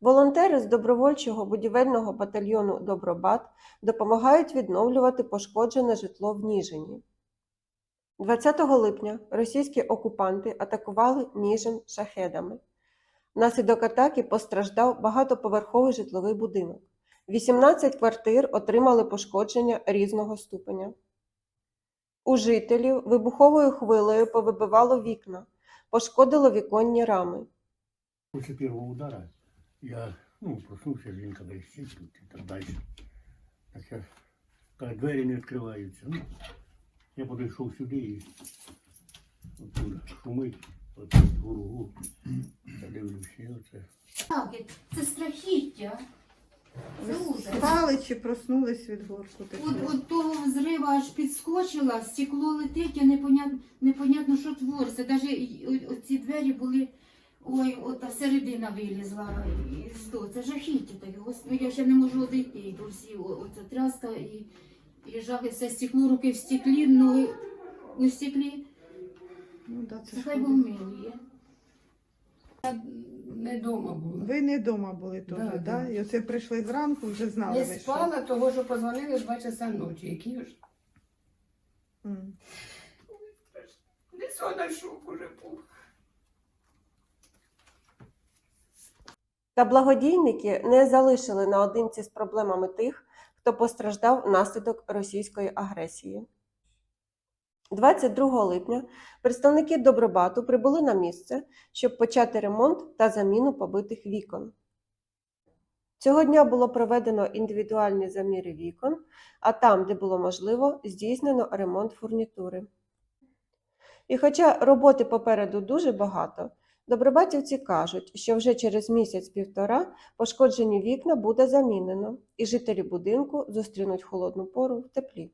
Волонтери з добровольчого будівельного батальйону Добробат допомагають відновлювати пошкоджене житло в Ніжині. 20 липня російські окупанти атакували Ніжин шахедами. Внаслідок атаки постраждав багатоповерховий житловий будинок. 18 квартир отримали пошкодження різного ступеня. У жителів вибуховою хвилею повибивало вікна, пошкодило віконні рами. После первого удара я, ну, проснулся, жінка верещить тут і так далі. Так я, коли двері не відкриваються, ну, я підійшов сюди і оттуда шумить, от гуру-гуру. Я дивлюся, оце. Так, це страхіття. Спали чи проснулись від горку? От, от того взрива аж підскочила, стекло летить, а непонятно, непонятно що твориться. Навіть ці двері були, ой, от та середина вилізла. І що, це жахіття таке. Господи, я ще не можу одійти. Бо всі, о- оця тряска і, і жах, і все стекло, руки в стеклі, ноги у стеклі. Ну, да, це хай Бог буде. милує. Не вдома була. Ви не вдома були теж, Да, да, да. І оце прийшли зранку, вже знали Не ви, що. спала, того що позвонили в 2 часа ночі. Які ж М. не сон, шок уже був. Та благодійники не залишили наодинці з проблемами тих, хто постраждав внаслідок російської агресії. 22 липня представники Добробату прибули на місце, щоб почати ремонт та заміну побитих вікон. Цього дня було проведено індивідуальні заміри вікон, а там, де було можливо, здійснено ремонт фурнітури. І хоча роботи попереду дуже багато, добробатівці кажуть, що вже через місяць-півтора пошкоджені вікна буде замінено, і жителі будинку зустрінуть холодну пору в теплі.